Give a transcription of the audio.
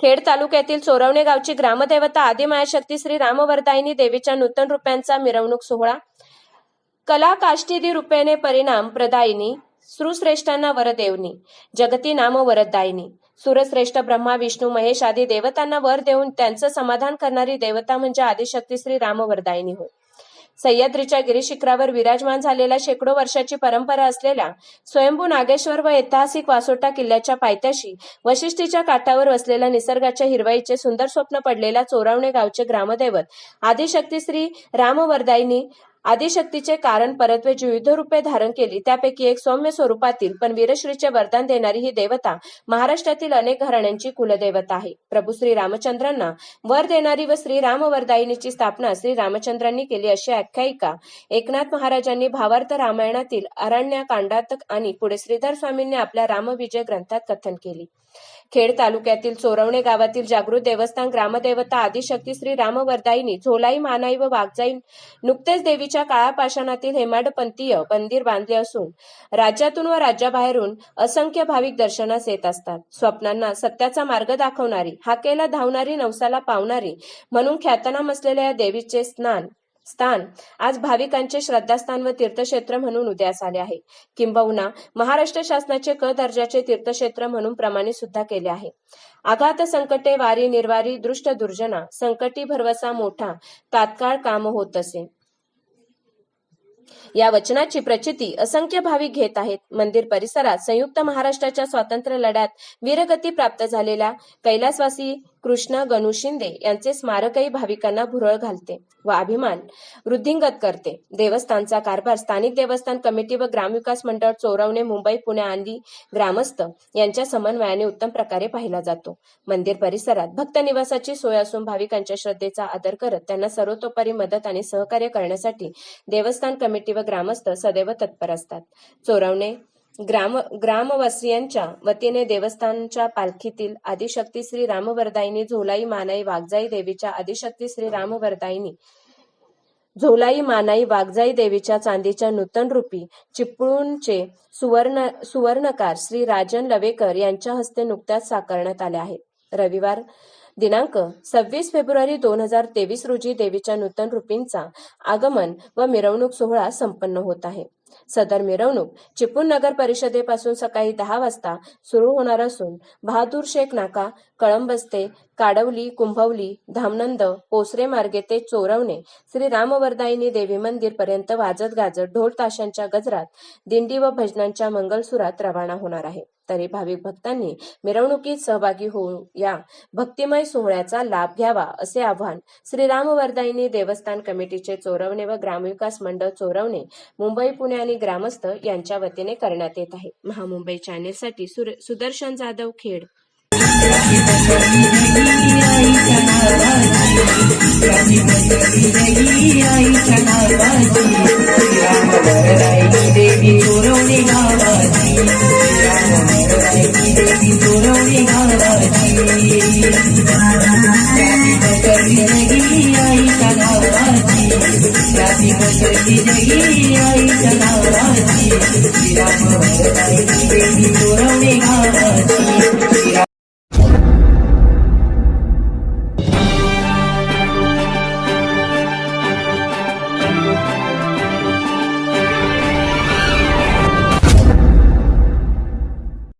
खेड तालुक्यातील चोरवणे गावची ग्रामदेवता आदिमायाशक्ती श्री रामवरदायिनी देवीच्या नूतन रुपयांचा मिरवणूक सोहळा कला काष्टीदी रूपेने परिणाम प्रदायिनी सुश्रेष्ठांना वरदेवनी जगती नाम वरदायिनी सुरश्रेष्ठ ब्रह्मा विष्णू महेश आदी देवतांना वर देऊन त्यांचं समाधान करणारी देवता म्हणजे आदिशक्ती श्री रामवरदायिनी होय. सह्याद्रीच्या गिरीशिखरावर विराजमान झालेल्या शेकडो वर्षाची परंपरा असलेल्या स्वयंभू नागेश्वर व ऐतिहासिक वासोटा किल्ल्याच्या पायथ्याशी वशिष्ठीच्या काठावर वसलेल्या निसर्गाच्या हिरवाईचे सुंदर स्वप्न पडलेला चोरावणे गावचे ग्रामदैवत आदिशक्ती श्री रामवरदायिनी आदिशक्तीचे कारण परत्वे जी विविध रूपे धारण केली. त्यापैकी एक सौम्य स्वरूपातील पण वीरश्रीचे वरदान देणारी ही देवता महाराष्ट्रातील अनेक घराण्यांची कुलदेवता आहे. प्रभू श्री रामचंद्रांना वर देणारी व श्री रामवरदायिनीची स्थापना श्री रामचंद्रांनी केली अशी आख्यायिका. एकनाथ महाराजांनी भावार्थ रामायणातील अरण्यकांडात आणि पुढे श्रीधर स्वामींनी आपल्या रामविजय ग्रंथात कथन केली. खेड तालुक्यातील चोरवणे गावातील जागृत देवस्थान ग्रामदेवता आदिशक्ती श्री रामवरदायिनी झोलाई मानाई व वाघजाई नुकतेच देवी पूर्वीच्या काळापाषाणातील हेमाडपंथीय मंदिर बांधले असून राज्यातून व राज्याबाहेरून असंख्य भाविक दर्शनास येत असतात. स्वप्नांना सत्याचा मार्ग दाखवणारी हाकेला धावणारी नवसाला पावणारी म्हणून ख्यातनाम असलेल्या या देवीचे स्नान स्थान आज भाविकांचे श्रद्धास्थान व तीर्थक्षेत्र म्हणून उदयास आले आहे. किंबहुना महाराष्ट्र शासनाचे क दर्जाचे तीर्थक्षेत्र म्हणून प्रमाणित सुद्धा केले आहे. आघात संकटे वारी निर्वारी दृष्ट दुर्जना संकटी भरवसा मोठा तात्काळ काम होत असे. या वचनाची प्रचिती असंख्य भाविक घेत आहेत. मंदिर परिसरात संयुक्त महाराष्ट्राच्या स्वातंत्र्य लढ्यात वीरगती प्राप्त झालेल्या कैलासवासी कृष्ण गणू शिंदे यांचे स्मारकही भाविकांना भुरळ घालते व अभिमान वृद्धिंगत करते. देवस्थानचा कारभार स्थानिक देवस्थान कमिटी व ग्रामविकास मंडळ चोरवणे मुंबई पुणे आणि ग्रामस्थ यांच्या समन्वयाने उत्तम प्रकारे पाहिला जातो. मंदिर परिसरात भक्त निवासाची सोय असून भाविकांच्या श्रद्धेचा आदर करत त्यांना सर्वतोपरी मदत आणि सहकार्य करण्यासाठी देवस्थान कमिटी व ग्रामस्थ सदैव तत्पर असतात. चोरवणे ग्राम ग्रामवासियांच्या वतीने देवस्थानच्या पालखीतील आदिशक्ती श्री रामवरदायिनी झोलाई मानाई वाघजाई देवीच्या आदिशक्ती श्री रामवरदायिनी झोलाई मानाई वाघजाई देवीच्या चांदीच्या नूतन रूपी चिपळूणचे सुवर्ण सुवर्णकार श्री राजन लवेकर यांच्या हस्ते नुकत्याच साकारण्यात आले आहेत रविवार दिनांक सव्वीस फेब्रुवारी दोन हजार तेवीस रोजी देवीच्या नूतन रूपींचा आगमन व मिरवणूक सोहळा संपन्न होत आहे. सदर मिरवणूक चिपळूण नगर परिषदेपासून सकाळी दहा वाजता सुरू होणार असून बहादूर शेख नाका कळंबस्ते काडवली कुंभवली धामनंद पोसरे मार्गे ते चोरवणे श्री रामवरदायिनी देवी मंदिर पर्यंत वाजत गाजत ढोल ताशांच्या गजरात दिंडी व भजनांच्या मंगलसुरात रवाना होणार आहे. तरी भाविक भक्तांनी मिरवणुकीत सहभागी होऊन या भक्तिमय सोहळ्याचा लाभ घ्यावा असे आव्हान श्री रामवरदायिनी देवस्थान कमिटीचे चोरवणे व ग्रामविकास मंडळ चोरवणे मुंबई पुणे आणि ग्रामस्थ यांच्या वतीने करण्यात येत आहे. महामुंबई चॅनेलसाठी सुदर्शन जाधव खेड. Thank you.